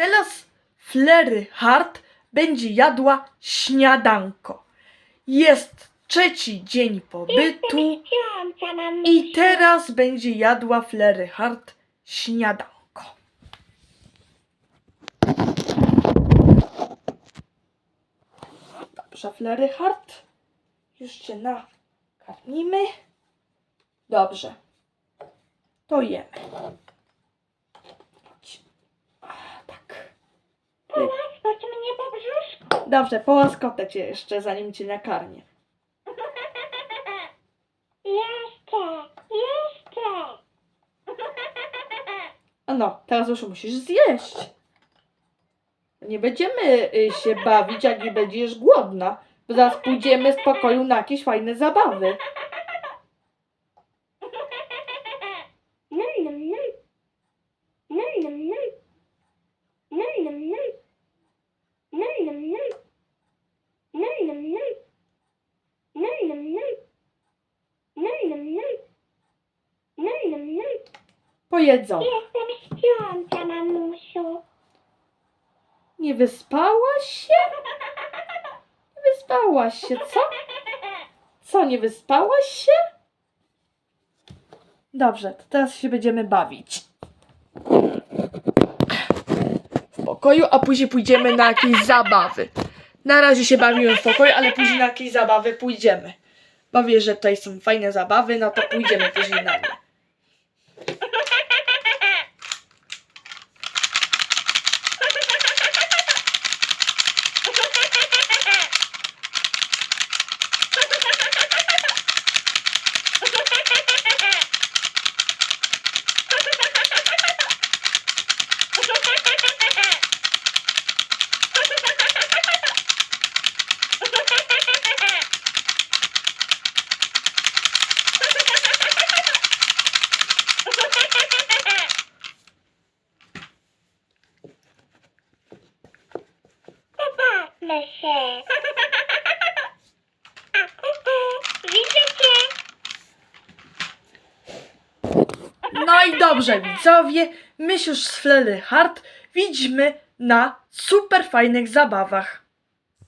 Teraz Flery Hart będzie jadła śniadanko. Jest trzeci dzień pobytu i teraz będzie jadła Flery Hart śniadanko. Dobrze, Flery Hart. Już cię nakarmimy. Dobrze. To jemy. Dobrze, połaskotę cię jeszcze, zanim cię nakarmię. Jeszcze, jeszcze. No, teraz już musisz zjeść. Nie będziemy y, się bawić, jak nie będziesz głodna. Bo zaraz pójdziemy z pokoju na jakieś fajne zabawy. Pojedzą. Jestem śpiąca, mamusiu. Nie wyspałaś się? Nie wyspałaś się, co? Co, nie wyspałaś się? Dobrze, to teraz się będziemy bawić. W pokoju, a później pójdziemy na jakieś zabawy. Na razie się bawimy w pokoju, ale później na jakieś zabawy pójdziemy. Bo wiesz, że tutaj są fajne zabawy, no to pójdziemy później na nie. Pobawmy się. Widzę cię. No i dobrze, widzowie, my już z Flery Hart widzimy na super fajnych zabawach.